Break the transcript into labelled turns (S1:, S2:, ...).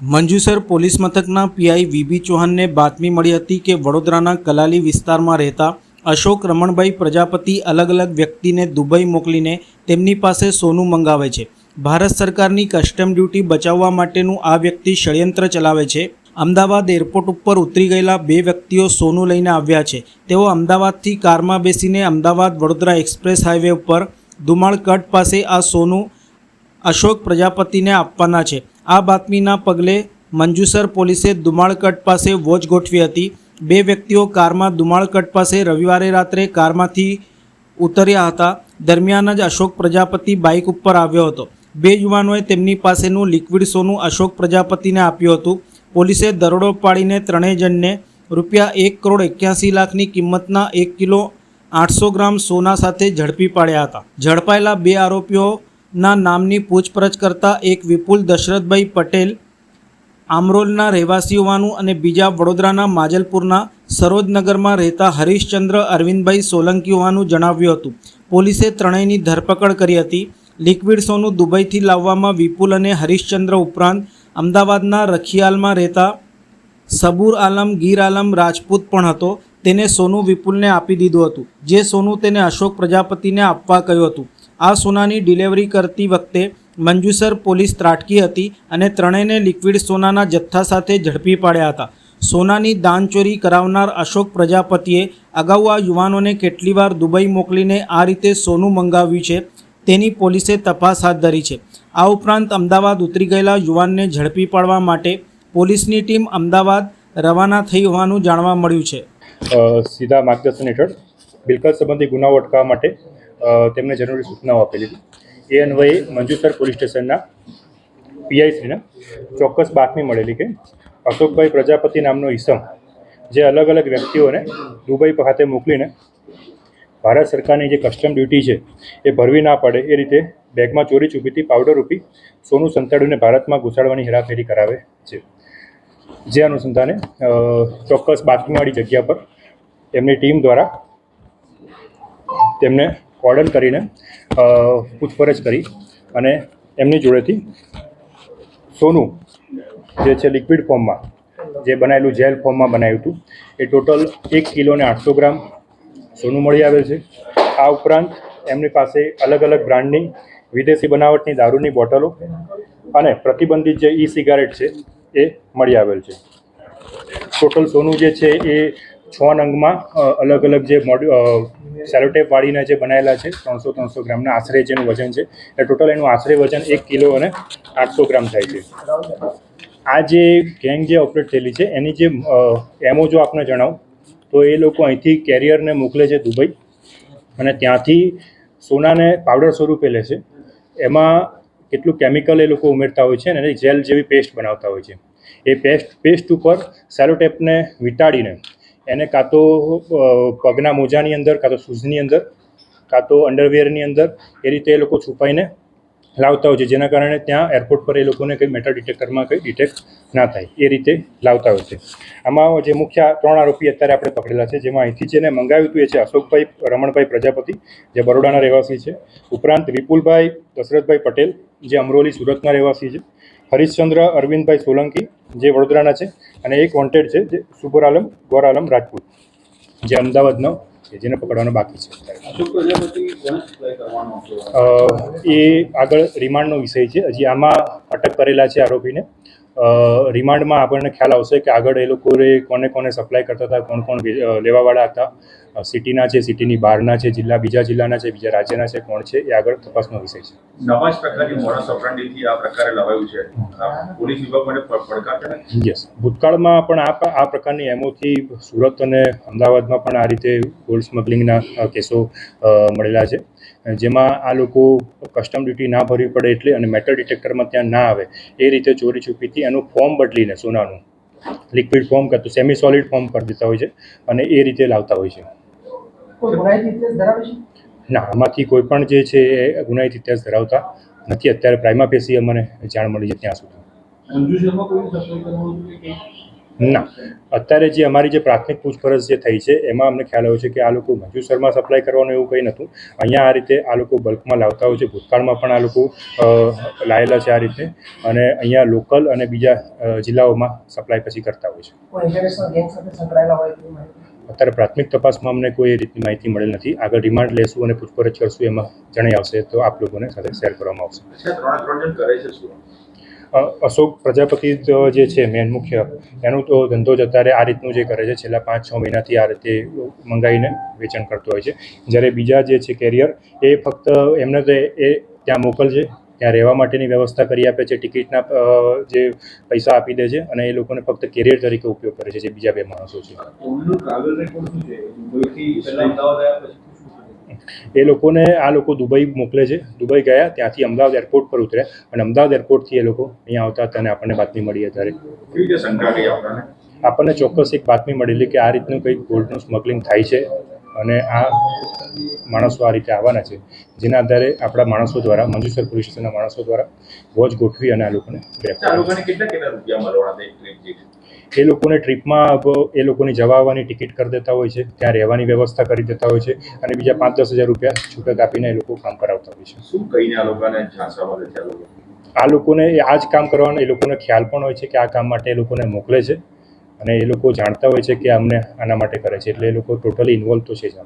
S1: Manjusar police મથકના PI VB ચૌહાણને બાતમી મળી હતી કે વડોદરાના કલાલી વિસ્તારમાં રહેતા અશોક રમણભાઈ પ્રજાપતિ અલગ અલગ વ્યક્તિને દુબઈ મોકલીને તેમની પાસે સોનું મંગાવે છે. ભારત સરકારની કસ્ટમ ડ્યુટી બચાવવા માટેનું આ વ્યક્તિ ષડયંત્ર ચલાવે છે. અમદાવાદ એરપોર્ટ ઉપર ઉતરી ગયેલા બે વ્યક્તિઓ સોનું લઈને આવ્યા છે. તેઓ અમદાવાદથી કારમાં બેસીને અમદાવાદ વડોદરા એક્સપ્રેસ હાઈવે ઉપર ધુમાળ કટ પાસે આ સોનું અશોક પ્રજાપતિને આપવાના છે. આ બાતમીના પગલે મંજુસર પોલીસે દુમાળકટ પાસે વોચ ગોઠવી હતી. બે વ્યક્તિઓ કારમાં દુમાળકટ પાસે રવિવારે રાત્રે કારમાંથી ઉતર્યા હતા. દરમિયાન જ અશોક પ્રજાપતિ બાઇક ઉપર આવ્યો હતો. બે યુવાનોએ તેમની પાસેનું લિક્વિડ સોનું અશોક પ્રજાપતિને આપ્યું હતું. પોલીસે દરોડો પાડીને ત્રણેય જણને રૂપિયા એક કરોડ એક્યાસી લાખની કિંમતના એક કિલો આઠસો ગ્રામ સોના સાથે ઝડપી પાડ્યા હતા. ઝડપાયેલા બે આરોપીઓના નામની પૂછપરછ કરતા એક વિપુલ દશરથભાઈ પટેલ, આમરોલના રહેવાસી હોવાનું અને બીજા વડોદરાના માજલપુરના સરોજનગરમાં રહેતા હરીશચંદ્ર અરવિંદભાઈ સોલંકી હોવાનું જણાવ્યું હતું. પોલીસે ત્રણેયની ધરપકડ કરી હતી. લિક્વિડ સોનું દુબઈથી લાવવામાં વિપુલ અને હરીશચંદ્ર ઉપરાંત અમદાવાદના રખિયાલમાં રહેતા સબૂર આલમ, ગીર આલમ રાજપૂત પણ હતો. તેને સોનું વિપુલને આપી દીધું હતું. જે સોનું તેને અશોક પ્રજાપતિને આપવા કહ્યું હતું. આ સોનાની ડિલિવરી કરતી વખતે મંજુસર પોલીસ ત્રાટકી હતી અને ત્રણેયને લિક્વિડ સોનાના જથ્થા સાથે ઝડપી પાડ્યા હતા. સોનાની દાનચોરી કરાવનાર અશોક પ્રજાપતિએ અગાઉ આ યુવાનોને કેટલી વાર દુબઈ મોકલીને આ રીતે સોનું મંગાવ્યું છે તેની પોલીસે તપાસ હાથ ધરી છે. આ ઉપરાંત અમદાવાદ ઉતરી ગયેલા યુવાનને ઝડપી પાડવા માટે પોલીસની ટીમ અમદાવાદ રવાના થઈ હોવાનું જાણવા મળ્યું છે.
S2: સીધા માર્ગદર્શન હેઠળ બિલકત સંબંધી ગુનાઓ અટકાવવા માટે તેમને જરૂરી સૂચનાઓ આપેલી એ અન્વયે મંજુસર પોલીસ સ્ટેશનના પીઆઈશ્રીને ચોક્કસ બાતમી મળેલી કે અશોકભાઈ પ્રજાપતિ નામનો ઈસમ, જે અલગ અલગ વ્યક્તિઓને દુબઈ ખાતે મોકલીને ભારત સરકારની જે કસ્ટમ ડ્યુટી છે, એ ભરવી ના પડે, એ રીતે બેગમાં ચોરી ચૂપીથી પાવડર રૂપી સોનું સંતાડીને ભારતમાં ઘુસાડવાની હેરાફેરી કરાવે છે. જે અનુસંધાને ચોક્કસ બાતમીવાળી જગ્યા પર તેમની ટીમ દ્વારા તેમને કોર્ડન કરીને પૂછપરછ કરી અને એમની જોડેથી સોનું જે છે લિક્વિડ ફોર્મમાં, જે બનાવેલું જેલ ફોર્મમાં બનાવ્યું હતું, એ ટોટલ એક કિલો ને આઠસો ગ્રામ સોનું મળી આવેલ છે. આ ઉપરાંત એમની પાસે અલગ અલગ બ્રાન્ડની વિદેશી બનાવટની દારૂની બોટલો અને પ્રતિબંધિત જે ઈ સિગારેટ છે એ મળી આવેલ છે. ટોટલ સોનું જે છે એ છ નંગમાં અલગ અલગ જે મોડ્યુ સેલોટેપ વાળીને જે બનાવેલા છે, ત્રણસો ત્રણસો ગ્રામના આશરે જેનું વજન છે એ ટોટલ એનું આશરે વજન એક કિલો અને આઠસો ગ્રામ થાય છે. આ જે ગેંગ જે ઓપરેટ થયેલી છે, એની જે એમઓ જો આપને જણાવું, તો એ લોકો અહીંથી કેરિયરને મોકલે છે દુબઈ, અને ત્યાંથી સોનાને પાવડર સ્વરૂપે લે છે. એમાં કેટલું કેમિકલ એ લોકો ઉમેરતા હોય છે અને એની જેલ જેવી પેસ્ટ બનાવતા હોય છે. એ પેસ્ટ પેસ્ટ ઉપર સેલોટેપને વીંટાળીને એને કાં તો પગના મોજાની અંદર, કાં તો શૂઝની અંદર, કાં તો અંડરવેરની અંદર એ રીતે એ લોકો છુપાઈને લાવતા હોય છે, જેના કારણે ત્યાં એરપોર્ટ પર એ લોકોને કંઈ મેટલ ડિટેક્ટરમાં કંઈ ડિટેક્ટ ના થાય, એ રીતે લાવતા હોય છે. આમાં જે મુખ્ય ત્રણ આરોપી અત્યારે આપણે પકડેલા છે, જેમાં અહીંથી જેને મંગાવ્યું હતું એ છે અશોકભાઈ, રમણભાઈ પ્રજાપતિ, જે બરોડાના રહેવાસી છે. ઉપરાંત વિપુલભાઈ, દશરથભાઈ પટેલ, જે અમરોલી સુરતના રહેવાસી છે. હરીશચંદ્ર અરવિંદભાઈ સોલંકી જે વડોદરાના છે અને એક વોન્ટેડ છે જે સુબર આલમ ગોર આલમ રાજપૂત જે અમદાવાદનો છે જેને પકડવાનો બાકી છે. એ આગળ રિમાન્ડનો વિષય છે. હજી આમાં અટક કરેલા છે આરોપીને. રિમાન્ડમાં આપણને ખ્યાલ આવશે કે આગળ એ લોકોએ કોને કોને સપ્લાય કરતા હતા કોણ કોણ લેવાવાળા હતા. સિટીના છે સિટીની બહારના છે જિલ્લા બીજા જિલ્લાના છે બીજા રાજ્યના છે કોણ છે એ આગળ તપાસનો વિષય છે.
S3: નવા જ પ્રકારની મોડસ ઓપરેન્ડીથી આ પ્રકારે લવાયું છે. પોલીસ વિભાગ માટે પડકાર છે?
S2: યસ ભૂતકાળમાં પણ આ આ પ્રકારની એમઓથી સુરત અને અમદાવાદમાં પણ આ રીતે ગોલ્ડ સ્મગલિંગના કેસો મળેલા છે. જેમાં આ લોકો કસ્ટમ ડ્યુટી ના ભરવી પડે એટલે અને મેટલ ડિટેક્ટરમાં ત્યાં ના આવે એ રીતે ચોરી છુપીથી એનું ફોર્મ બદલીને સોનાનું લિક્વિડ ફોર્મ કરતું સેમી સોલિડ ફોર્મ કરી દેતા હોય છે અને એ રીતે લાવતા હોય છે
S4: કોઈ ગુનાહિત ઇતિહાસ ધરાવે છે
S2: ના આમાંથી કોઈ પણ જે છે એ ગુનાહિત ઇતિહાસ ધરાવતા નથી. અત્યારે પ્રાઇમા પેશી અમને જાણ મળી છે ત્યાં સુધી.
S3: મંજુ શર્મા
S2: ના અત્યારે જે અમારી જે પ્રાથમિક પૂછપરછ જે થઈ છે એમાં અમને ખ્યાલ આવ્યો છે કે આ લોકો મંજુસરમાં સપ્લાય કરવાનું એવું કંઈ નહોતું. અહીંયા આ રીતે આ લોકો બલ્કમાં લાવતા હોય છે ભૂતકાળમાં પણ આ લોકો લાયેલા છે આ રીતે. અને અહીંયા લોકલ અને બીજા જિલ્લાઓમાં સપ્લાય પછી કરતા હોય છે. અત્યારે પ્રાથમિક તપાસમાં અમને કોઈ એ રીતની માહિતી મળેલ નથી. આગળ રિમાન્ડ લેશું અને પૂછપરછ કરશું એમાં જણાઈ આવશે તો આપ લોકોને સાથે શેર કરવામાં આવશે. અશોક પ્રજાપતિ જે છે મેન મુખ્ય એનું તો ધંધો જ અત્યારે આ રીતનું જે કરે છે છેલ્લા પાંચ છ મહિનાથી આ રીતે મંગાવીને વેચાણ કરતો હોય છે. જ્યારે બીજા જે છે કેરિયર એ ફક્ત એમને તો એ ત્યાં મોકલશે ત્યાં રહેવા માટેની વ્યવસ્થા કરી આપે છે ટિકિટના જે પૈસા આપી દે છે અને એ લોકોને ફક્ત કેરિયર તરીકે ઉપયોગ કરે છે જે બીજા બે માણસો છે? એ લોકોને આ લોકો દુબઈ મોકલે છે દુબઈ ગયા ત્યાંથી અમદાવાદ એરપોર્ટ પર ઉતર્યા અને અમદાવાદ એરપોર્ટથી એ લોકો અહીંયા આવતા હતા અને આપણને બાતમી મળી
S3: આપણને?
S2: આપણને ચોક્કસ એક બાતમી મળેલી કે આ રીતનું કંઈક ગોલ્ડનું સ્મગલિંગ થાય છે. અને આ માણસો આ રીતે આવવાના છે જેના આધારે આપણા માણસો દ્વારા મંજુસર પોલીસ સ્ટેશનના માણસો દ્વારા વોચ ગોઠવી અને આ લોકોને એ લોકોને ટ્રીપમાં એ લોકોની જવા આવવાની ટિકિટ કરી દેતા હોય છે ત્યાં રહેવાની વ્યવસ્થા કરી દેતા હોય છે અને બીજા પાંચ દસ હજાર રૂપિયા છૂટક આપીને એ લોકો કામ કરાવતા હોય છે.
S3: શું કહીને આ લોકોને
S2: આ લોકોને આ જ કામ કરવાનો એ લોકોને ખ્યાલ પણ હોય છે કે આ કામ માટે એ લોકોને મોકલે છે. અને એ લોકો જાણતા હોય છે કે અમને આના માટે કરે છે. એટલે એ લોકો ટોટલી ઇન્વોલ્વ તો છે જ આમાં.